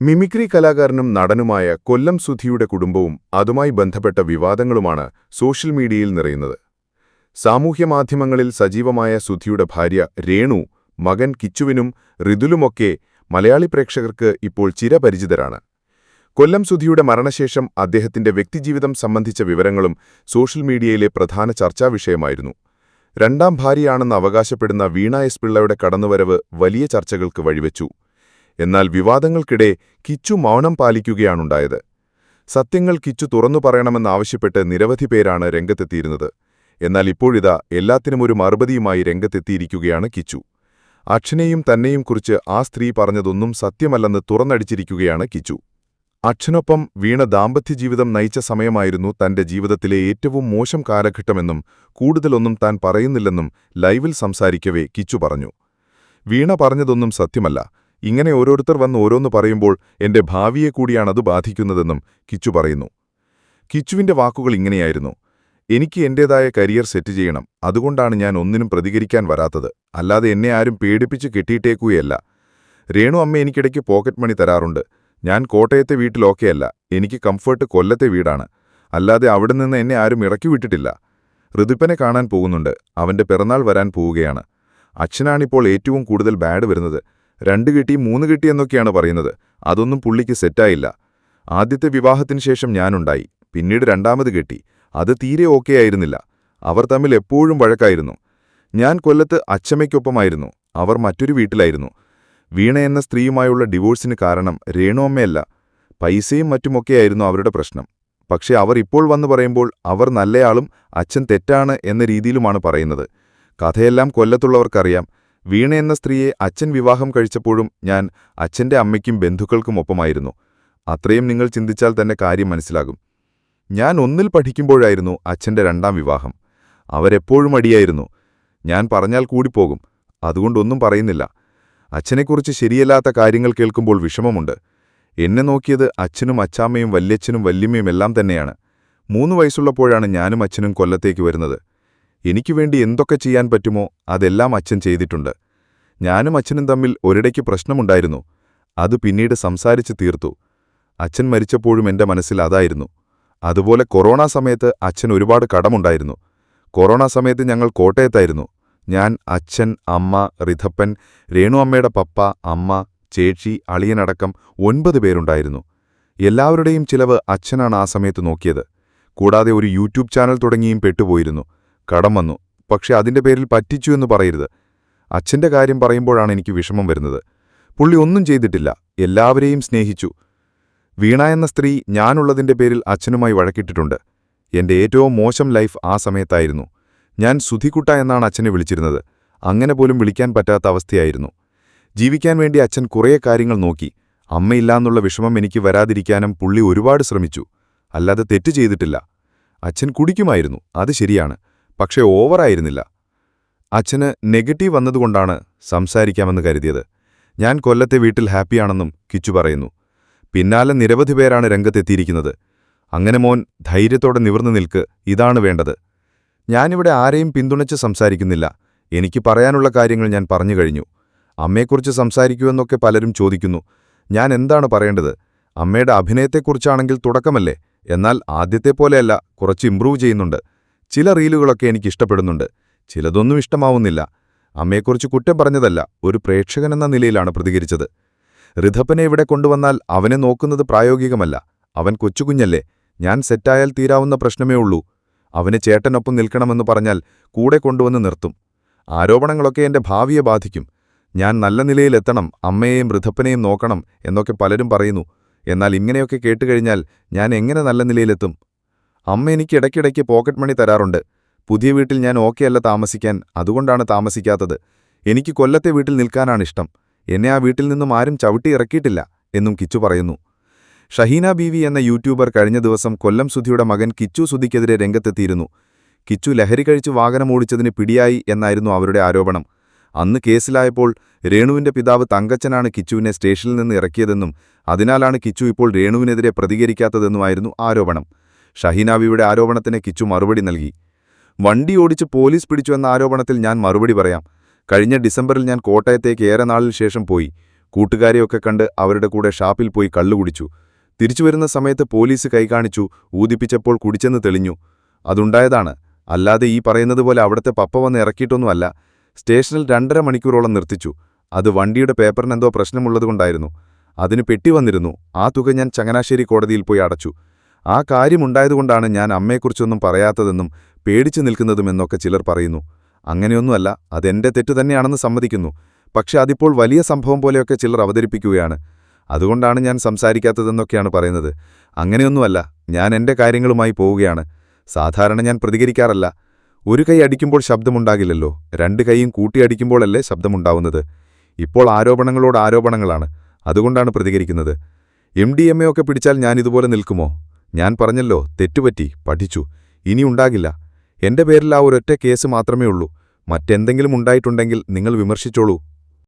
Mimicry കലാകാരനും നടനുമായ കൊല്ലം സുധിയുടെ കുടുംബവും അതുമായി ബന്ധപ്പെട്ട വിവാദങ്ങളുമാണ് സോഷ്യൽ മീഡിയയിൽ നിറയുന്നത്. സാമൂഹ്യമാധ്യമങ്ങളിൽ സജീവമായ സുധിയുടെ ഭാര്യ രേണു മകൻ കിച്ചുവിനും ഋതുലുമൊക്കെ മലയാളി പ്രേക്ഷകർക്ക് ഇപ്പോൾ ചിരപരിചിതരാണ്. കൊല്ലം സുധിയുടെ മരണശേഷം അദ്ദേഹത്തിന്റെ വ്യക്തിജീവിതം സംബന്ധിച്ച വിവരങ്ങളും സോഷ്യൽ മീഡിയയിലെ പ്രധാന ചർച്ചാ വിഷയമായിരുന്നു. രണ്ടാം ഭാര്യയാണെന്ന് അവകാശപ്പെടുന്ന വീണ എസ് പിള്ളയുടെ കടന്നുവരവ് വലിയ ചർച്ചകൾക്ക് വഴിവെച്ചു. എന്നാൽ വിവാദങ്ങൾക്കിടെ കിച്ചു മൗനം പാലിക്കുകയാണുണ്ടായത്. സത്യങ്ങൾ കിച്ചു തുറന്നു പറയണമെന്നാവശ്യപ്പെട്ട് നിരവധി പേരാണ് രംഗത്തെത്തിയിരുന്നത്. എന്നാൽ ഇപ്പോഴിതാ എല്ലാത്തിനും ഒരു മറുപടിയുമായി രംഗത്തെത്തിയിരിക്കുകയാണ് കിച്ചു. അക്ഷനെയും തന്നെയും കുറിച്ച് ആ സ്ത്രീ പറഞ്ഞതൊന്നും സത്യമല്ലെന്ന് തുറന്നടിച്ചിരിക്കുകയാണ് കിച്ചു. അച്ഛനൊപ്പം വീണ ദാമ്പത്യജീവിതം നയിച്ച സമയമായിരുന്നു തന്റെ ജീവിതത്തിലെ ഏറ്റവും മോശം കാലഘട്ടമെന്നും കൂടുതലൊന്നും താൻ പറയുന്നില്ലെന്നും ലൈവിൽ സംസാരിക്കവേ കിച്ചു പറഞ്ഞു. വീണ പറഞ്ഞതൊന്നും സത്യമല്ല. ഇങ്ങനെ ഓരോരുത്തർ വന്ന് ഓരോന്ന് പറയുമ്പോൾ എന്റെ ഭാവിയെ കൂടിയാണത് ബാധിക്കുന്നതെന്നും കിച്ചു പറയുന്നു. കിച്ചുവിന്റെ വാക്കുകൾ ഇങ്ങനെയായിരുന്നു. എനിക്ക് എന്റേതായ കരിയർ സെറ്റ് ചെയ്യണം. അതുകൊണ്ടാണ് ഞാൻ ഒന്നിനും പ്രതികരിക്കാൻ വരാത്തത്. അല്ലാതെ എന്നെ ആരും പേടിപ്പിച്ച് കെട്ടിയിട്ടേക്കുകയല്ല. രേണു അമ്മ എനിക്കിടയ്ക്ക് പോക്കറ്റ് മണി തരാറുണ്ട്. ഞാൻ കോട്ടയത്തെ വീട്ടിലൊക്കെയല്ല എനിക്ക് കംഫർട്ട് കൊല്ലത്തെ വീടാണ്. അല്ലാതെ അവിടെ നിന്ന് എന്നെ ആരും ഇറക്കി വിട്ടിട്ടില്ല. ഋതുപ്പനെ കാണാൻ പോകുന്നുണ്ട്. അവന്റെ പിറന്നാൾ വരാൻ പോവുകയാണ്. അച്ഛനാണിപ്പോൾ ഏറ്റവും കൂടുതൽ ബാഡ് വരുന്നത്. രണ്ട് കിട്ടി മൂന്ന് കിട്ടി എന്നൊക്കെയാണ് പറയുന്നത്. അതൊന്നും പുള്ളിക്ക് സെറ്റായില്ല. ആദ്യത്തെ വിവാഹത്തിന് ശേഷം ഞാനുണ്ടായി. പിന്നീട് രണ്ടാമത് കെട്ടി. അത് തീരെ ഓക്കെ ആയിരുന്നില്ല. അവർ തമ്മിൽ എപ്പോഴും വഴക്കായിരുന്നു. ഞാൻ കൊല്ലത്ത് അച്ചമ്മയ്ക്കൊപ്പമായിരുന്നു അവർ മറ്റൊരു വീട്ടിലായിരുന്നു. വീണ എന്ന സ്ത്രീയുമായുള്ള ഡിവോഴ്സിന് കാരണം രേണുവമ്മയല്ല പൈസയും മറ്റുമൊക്കെയായിരുന്നു അവരുടെ പ്രശ്നം. പക്ഷെ അവർ ഇപ്പോൾ വന്നു പറയുമ്പോൾ അവർ നല്ലയാളും അച്ഛൻ തെറ്റാണ് എന്ന രീതിയിലുമാണ് പറയുന്നത്. കഥയെല്ലാം കൊല്ലത്തുള്ളവർക്കറിയാം. വീണ എന്ന സ്ത്രീയെ അച്ഛൻ വിവാഹം കഴിച്ചപ്പോഴും ഞാൻ അച്ഛന്റെ അമ്മയ്ക്കും ബന്ധുക്കൾക്കും ഒപ്പമായിരുന്നു. അത്രയും നിങ്ങൾ ചിന്തിച്ചാൽ തന്നെ കാര്യം മനസ്സിലാകും. ഞാൻ ഒന്നിൽ പഠിക്കുമ്പോഴായിരുന്നു അച്ഛന്റെ രണ്ടാം വിവാഹം. അവരെപ്പോഴും അടിയായിരുന്നു. ഞാൻ പറഞ്ഞാൽ കൂടിപ്പോകും. അതുകൊണ്ടൊന്നും പറയുന്നില്ല. അച്ഛനെക്കുറിച്ച് ശരിയല്ലാത്ത കാര്യങ്ങൾ കേൾക്കുമ്പോൾ വിഷമമുണ്ട്. എന്നെ നോക്കിയത് അച്ഛനും അച്ചാമ്മയും വല്യച്ഛനും വല്യമ്മയും എല്ലാം തന്നെയാണ്. മൂന്ന് വയസ്സുള്ളപ്പോഴാണ് ഞാനും അച്ഛനും കൊല്ലത്തേക്ക് വരുന്നത്. എനിക്കു വേണ്ടി എന്തൊക്കെ ചെയ്യാൻ പറ്റുമോ അതെല്ലാം അച്ഛൻ ചെയ്തിട്ടുണ്ട്. ഞാനും അച്ഛനും തമ്മിൽ ഒരിടയ്ക്ക് പ്രശ്നമുണ്ടായിരുന്നു. അത് പിന്നീട് സംസാരിച്ച് തീർത്തു. അച്ഛൻ മരിച്ചപ്പോഴും എന്റെ മനസ്സിൽ അതായിരുന്നു. അതുപോലെ കൊറോണ സമയത്ത് അച്ഛൻ ഒരുപാട് കടമുണ്ടായിരുന്നു. കൊറോണ സമയത്ത് ഞങ്ങൾ കോട്ടയത്തായിരുന്നു. ഞാൻ അച്ഛൻ അമ്മ റിഥപ്പൻ രേണു അമ്മയുടെ പപ്പ അമ്മ ചേച്ചി അളിയനടക്കം ഒൻപത് പേരുണ്ടായിരുന്നു. എല്ലാവരുടെയും ചിലവ് അച്ഛനാണ് ആ സമയത്ത് നോക്കിയത്. കൂടാതെ ഒരു യൂട്യൂബ് ചാനൽ തുടങ്ങിയും പെട്ടുപോയിരുന്നു. കടം വന്നു. പക്ഷെ അതിന്റെ പേരിൽ പറ്റിച്ചു എന്ന് പറയരുത്. അച്ഛന്റെ കാര്യം പറയുമ്പോഴാണ് എനിക്ക് വിഷമം വരുന്നത്. പുള്ളി ഒന്നും ചെയ്തിട്ടില്ല. എല്ലാവരെയും സ്നേഹിച്ചു. വീണ എന്ന സ്ത്രീ ഞാനുള്ളതിന്റെ പേരിൽ അച്ഛനുമായി വഴക്കിട്ടിട്ടുണ്ട്. എന്റെ ഏറ്റവും മോശം ലൈഫ് ആ സമയത്തായിരുന്നു. ഞാൻ സുധിക്കുട്ട എന്നാണ് അച്ഛനെ വിളിച്ചിരുന്നത്. അങ്ങനെ പോലും വിളിക്കാൻ പറ്റാത്ത അവസ്ഥയായിരുന്നു. ജീവിക്കാൻ വേണ്ടി അച്ഛൻ കുറേ കാര്യങ്ങൾ നോക്കി. അമ്മയില്ലാന്നുള്ള വിഷമം എനിക്ക് വരാതിരിക്കാനും പുള്ളി ഒരുപാട് ശ്രമിച്ചു. അല്ലാതെ തെറ്റ് ചെയ്തിട്ടില്ല. അച്ഛൻ കുടിക്കുമായിരുന്നു. അത് ശരിയാണ്. പക്ഷേ ഓവറായിരുന്നില്ല. അച്ഛന് നെഗറ്റീവ് വന്നതുകൊണ്ടാണ് സംസാരിക്കാമെന്ന് കരുതിയത്. ഞാൻ കൊല്ലത്തെ വീട്ടിൽ ഹാപ്പിയാണെന്നും കിച്ചു പറയുന്നു. പിന്നാലെ നിരവധി പേരാണ് രംഗത്തെത്തിയിരിക്കുന്നത്. അങ്ങനെ മോൻ ധൈര്യത്തോടെ നിവർന്നു നിൽക്ക് ഇതാണ് വേണ്ടത്. ഞാനിവിടെ ആരെയും പിന്തുണച്ച് സംസാരിക്കുന്നില്ല. എനിക്ക് പറയാനുള്ള കാര്യങ്ങൾ ഞാൻ പറഞ്ഞു കഴിഞ്ഞു. അമ്മയെക്കുറിച്ച് സംസാരിക്കുമെന്നൊക്കെ പലരും ചോദിക്കുന്നു. ഞാൻ എന്താണ് പറയേണ്ടത്? അമ്മയുടെ അഭിനയത്തെക്കുറിച്ചാണെങ്കിൽ തുടക്കമല്ലേ? എന്നാൽ ആദ്യത്തെ പോലെയല്ല കുറച്ച് ഇംപ്രൂവ് ചെയ്യുന്നുണ്ട്. ചില റീലുകളൊക്കെ എനിക്ക് ഇഷ്ടപ്പെടുന്നുണ്ട് ചിലതൊന്നും ഇഷ്ടമാവുന്നില്ല. അമ്മയെക്കുറിച്ച് കുറ്റം പറഞ്ഞതല്ല ഒരു പ്രേക്ഷകനെന്ന നിലയിലാണ് പ്രതികരിച്ചത്. ഋഥപ്പനെ ഇവിടെ കൊണ്ടുവന്നാൽ അവനെ നോക്കുന്നത് പ്രായോഗികമല്ല. അവൻ കൊച്ചുകുഞ്ഞല്ലേ. ഞാൻ സെറ്റായാൽ തീരാവുന്ന പ്രശ്നമേ ഉള്ളൂ. അവന് ചേട്ടനൊപ്പം നിൽക്കണമെന്ന് പറഞ്ഞാൽ കൂടെ കൊണ്ടുവന്ന് നിർത്തും. ആരോപണങ്ങളൊക്കെ എന്റെ ഭാവിയെ ബാധിക്കും. ഞാൻ നല്ല നിലയിലെത്തണം അമ്മയെയും ഋഥപ്പനെയും നോക്കണം എന്നൊക്കെ പലരും പറയുന്നു. എന്നാൽ ഇങ്ങനെയൊക്കെ കേട്ടുകഴിഞ്ഞാൽ ഞാൻ എങ്ങനെ നല്ല നിലയിലെത്തും? അമ്മ എനിക്ക് ഇടയ്ക്കിടയ്ക്ക് പോക്കറ്റ് മണി തരാറുണ്ട്. പുതിയ വീട്ടിൽ ഞാൻ ഓക്കെയല്ല താമസിക്കാൻ അതുകൊണ്ടാണ് താമസിക്കാത്തത്. എനിക്ക് കൊല്ലത്തെ വീട്ടിൽ നിൽക്കാനാണ് ഇഷ്ടം. എന്നെ ആ വീട്ടിൽ നിന്നും ആരും ചവിട്ടി ഇറക്കിയിട്ടില്ല എന്നും കിച്ചു പറയുന്നു. ഷഹീന ബീവി എന്ന യൂട്യൂബർ കഴിഞ്ഞ ദിവസം കൊല്ലം സുധിയുടെ മകൻ കിച്ചു സുധിക്കെതിരെ രംഗത്തെത്തിയിരുന്നു. കിച്ചു ലഹരി കഴിച്ച് വാഹനമോടിച്ചതിന് പിടിയായി എന്നായിരുന്നു അവരുടെ ആരോപണം. അന്ന് കേസിലായപ്പോൾ രേണുവിന്റെ പിതാവ് തങ്കച്ചനാണ് കിച്ചുവിനെ സ്റ്റേഷനിൽ നിന്ന് ഇറക്കിയതെന്നും അതിനാലാണ് കിച്ചു ഇപ്പോൾ രേണുവിനെതിരെ പ്രതികരിക്കാത്തതെന്നുമായിരുന്നു ആരോപണം. ഷഹീനാബിയുടെ ആരോപണത്തിന് കിച്ചു മറുപടി നൽകി. വണ്ടി ഓടിച്ച് പോലീസ് പിടിച്ചു എന്ന ആരോപണത്തിൽ ഞാൻ മറുപടി പറയാം. കഴിഞ്ഞ ഡിസംബറിൽ ഞാൻ കോട്ടയത്തേക്ക് ഏറെ നാളിന് ശേഷം പോയി. കൂട്ടുകാരെയൊക്കെ കണ്ട് അവരുടെ കൂടെ ഷാപ്പിൽ പോയി കള്ളുകുടിച്ചു തിരിച്ചു വരുന്ന സമയത്ത് പോലീസ് കൈകാണിച്ചു ഊതിപ്പിച്ചപ്പോൾ കുടിച്ചെന്ന് തെളിഞ്ഞു. അതുണ്ടായതാണ്. അല്ലാതെ ഈ പറയുന്നത് പോലെ അവിടുത്തെ പപ്പ വന്ന് ഇറക്കിയിട്ടൊന്നുമല്ല. സ്റ്റേഷനിൽ രണ്ടര മണിക്കൂറോളം നിർത്തിച്ചു. അത് വണ്ടിയുടെ പേപ്പറിനെന്തോ പ്രശ്നമുള്ളതുകൊണ്ടായിരുന്നു. അതിന് പെട്ടി വന്നിരുന്നു. ആ തുക ഞാൻ ചങ്ങനാശ്ശേരി കോടതിയിൽ പോയി അടച്ചു. ആ കാര്യമുണ്ടായതുകൊണ്ടാണ് ഞാൻ അമ്മയെക്കുറിച്ചൊന്നും പറയാത്തതെന്നും പേടിച്ചു നിൽക്കുന്നതുമെന്നൊക്കെ ചിലർ പറയുന്നു. അങ്ങനെയൊന്നുമല്ല അതെന്റെ തെറ്റു തന്നെയാണെന്ന് സമ്മതിക്കുന്നു. പക്ഷെ അതിപ്പോൾ വലിയ സംഭവം പോലെയൊക്കെ ചിലർ അവതരിപ്പിക്കുകയാണ്. അതുകൊണ്ടാണ് ഞാൻ സംസാരിക്കാത്തതെന്നൊക്കെയാണ് പറയുന്നത്. അങ്ങനെയൊന്നുമല്ല ഞാൻ എന്റെ കാര്യങ്ങളുമായി പോവുകയാണ്. സാധാരണ ഞാൻ പ്രതികരിക്കാറല്ല. ഒരു കൈ അടിക്കുമ്പോൾ ശബ്ദമുണ്ടാകില്ലല്ലോ. രണ്ട് കൈയും കൂട്ടിയടിക്കുമ്പോഴല്ലേ ശബ്ദമുണ്ടാവുന്നത്. ഇപ്പോൾ ആരോപണങ്ങളോട് ആരോപണങ്ങളാണ്. അതുകൊണ്ടാണ് പ്രതികരിക്കുന്നത്. എം ഡി എം എ ഒക്കെ പിടിച്ചാൽ ഞാനിതുപോലെ നിൽക്കുമോ? ഞാൻ പറഞ്ഞല്ലോ തെറ്റുപറ്റി പഠിച്ചു. ഇനി ഉണ്ടാകില്ല. എന്റെ പേരിൽ ആ ഒരൊറ്റ കേസ് മാത്രമേ ഉള്ളൂ മറ്റെന്തെങ്കിലും ഉണ്ടായിട്ടുണ്ടെങ്കിൽ നിങ്ങൾ വിമർശിച്ചോളൂ.